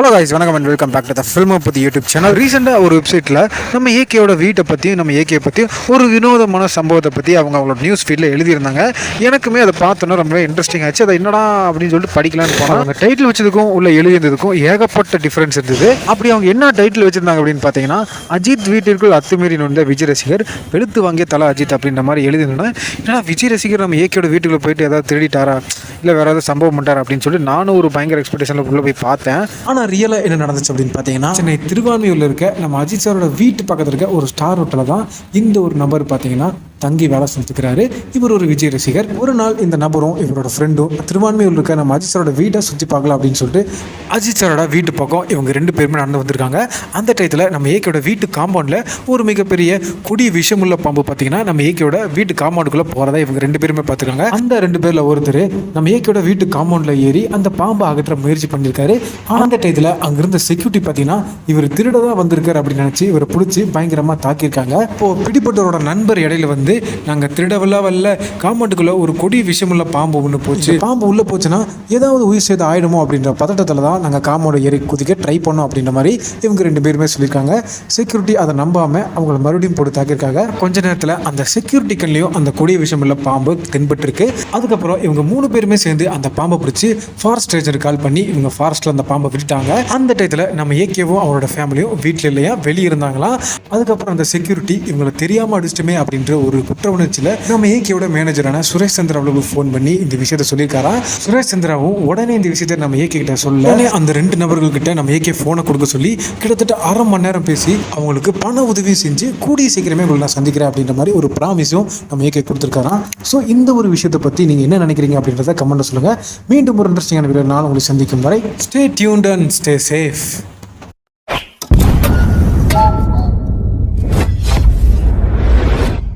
Hello guys வணக்கம் and welcome back to the film பற்றி YouTube channel ரீசெண்டாக ஒரு வெப்சைட்டில் நம்ம ஏகேயோட வீட்டை பற்றியும் நம்ம ஏகே பற்றியும் ஒரு வினோதமான சம்பவத்தை பற்றி அவங்க அவங்களோட நியூஸ் ஃபீல்டில் எழுதியிருந்தாங்க. எனக்குமே அதை பார்த்தோன்னா ரொம்பவே இன்ட்ரெஸ்டிங் ஆச்சு. அதை என்னடா அப்படின்னு சொல்லிட்டு படிக்கலாம்னு போனோம். அவங்க டைட்டில் வச்சதுக்கும் உள்ள எழுதியதுக்கும் ஏகப்பட்ட டிஃப்ரென்ஸ் இருந்தது. அப்படி அவங்க என்ன டைட்டில் வச்சிருந்தாங்க அப்படின்னு பார்த்தீங்கன்னா அஜித் வீட்டிற்குள் அத்துமீறி நுழைந்த விஜய் ரசிகர் வெளுத்து வாங்கிய தலை அஜித் அப்படின்ற மாதிரி எழுதியிருந்தோம் ஏன்னா விஜய் ரசிகர் நம்ம ஏகேயோட வீட்டுக்குள்ள போயிட்டு ஏதாவது திருடிட்டாரா? இல்லை வேற ஏதாவது சம்பவம் பண்ணிட்டாரா? அப்படின்னு சொல்லி நானும் ஒரு பயங்கர எக்ஸ்பெக்டேஷனில் உள்ளே போய் பார்த்தேன். ஆனால் ரியலாக என்ன நடந்துச்சு அப்படின்னு பார்த்தீங்கன்னா சென்னை திருவான்மையூரில் இருக்க நம்ம அஜித் சாரோட வீட்டு பக்கத்தில் இருக்க ஒரு ஸ்டார் ஹோட்டலில் தான் இந்த ஒரு நபர் பார்த்தீங்கன்னா தங்கி வேலை செஞ்சுக்கிறாரு. இவர் ஒரு விஜய் ரசிகர். ஒரு நாள் இந்த நபரும் இவரோட ஃப்ரெண்டும் திருவான்மையூரில் இருக்க நம்ம அஜித் சாரோட வீட்டை சுற்றி பார்க்கலாம் அப்படின்னு சொல்லிட்டு அஜித் சாரோட வீட்டு பக்கம் இவங்க ரெண்டு பேருமே நடந்து வந்திருக்காங்க. அந்த டயத்தில் நம்ம ஏகேயோட வீட்டு காம்பவுண்டில் ஒரு மிகப்பெரிய குடி விஷமுள்ள பாம்பு பார்த்தீங்கன்னா நம்ம ஏகேயோட வீட்டு காம்பவுண்டுக்குள்ளே போகிறதா இவங்க ரெண்டு பேருமே பார்த்துருக்காங்க அந்த ரெண்டு பேரில் ஒருத்தர் நம்ம ஏகேயோட வீட்டு காம்பவுண்டில் ஏறி அந்த பாம்பை அகற்ற முயற்சி பண்ணியிருக்காரு அந்த டயத்தில் அங்கிருந்த செக்யூரிட்டி பார்த்தீங்கன்னா இவர் திருடதான் வந்திருக்காரு அப்படின்னு நினச்சி இவரை பிடிச்சி பயங்கரமாக தாக்கியிருக்காங்க. இப்போது பிடிப்பட்டவரோட நண்பர் இடையில வந்து நாங்கள் திருடவெல்லாம் வரல காம்பவுண்டுக்குள்ள ஒரு கொடி விஷயமுள்ள பாம்பு ஒன்று போச்சு. பாம்பு உள்ளே போச்சுன்னா ஏதாவது உயிர் சேதம் ஆயிடுமோ அப்படின்ற பதட்டத்தில் தான் நாங்கள் காம்பவுண்டை ஏறி குதிக்க ட்ரை பண்ணோம் அப்படின்ற மாதிரி இவங்க ரெண்டு பேருமே சொல்லியிருக்காங்க. செக்யூரிட்டி அதை நம்பாமல் அவங்கள மறுபடியும் போட்டு தாக்கியிருக்காங்க. கொஞ்ச நேரத்தில் அந்த செக்யூரிட்டி கண்லேயும் அந்த கொடிய விஷயமுள்ள பாம்பு தென்பட்டிருக்கு. அதுக்கப்புறம் இவங்க மூணு பேருமே சேர்ந்து அந்த பாம்பை பிடிச்சி ஃபாரஸ்ட் ரேஞ்சர் கால் பண்ணி இவங்க ஃபாரஸ்ட்டில் அந்த பாம்பை விட்டுட்டாங்க. அந்த டயத்தில் நம்ம ஏகேவும் அவரோட ஃபேமிலியும் வீட்டில் இல்லையா வெளியே இருந்தாங்களாம். அதுக்கப்புறம் அந்த செக்யூரிட்டி இவங்களை தெரியாமல் அடிச்சிட்டுமே அப்படின்ற ஒரு குற்ற உணர்ச்சியில் நம்ம ஏகேவோட மேனேஜரான சுரேஷ் சந்திரா அவர்களுக்கு ஃபோன் பண்ணி இந்த விஷயத்த சொல்லியிருக்காரா? சுரேஷ் சந்திராவும் உடனே இந்த விஷயத்த நம்ம ஏகே கிட்ட சொல்ல அந்த ரெண்டு நபர்கள் கிட்ட நம்ம ஏகே ஃபோனை கொடுக்க சொல்லி கிட்டத்தட்ட அரை மணி நேரம் பேசி அவங்களுக்கு பண உதவி செஞ்சு கூடிய சீக்கிரமே உங்களை நான் சந்திக்கிறேன் அப்படின்ற மாதிரி ஒரு ப்ராமிஸும் நம்ம ஏகே கொடுத்துருக்காராம். ஸோ இந்த ஒரு விஷயத்தை பற்றி நீங்கள் என்ன நினைக்கிறீங்க அப்படின்றத கமெண்ட்டில் சொல்லுங்கள் மீண்டும் ஒரு இன்ட்ரெஸ்டிங்கான வீடியோ நான் உங்களை சந்திக்கும் வரை stay tuned and stay safe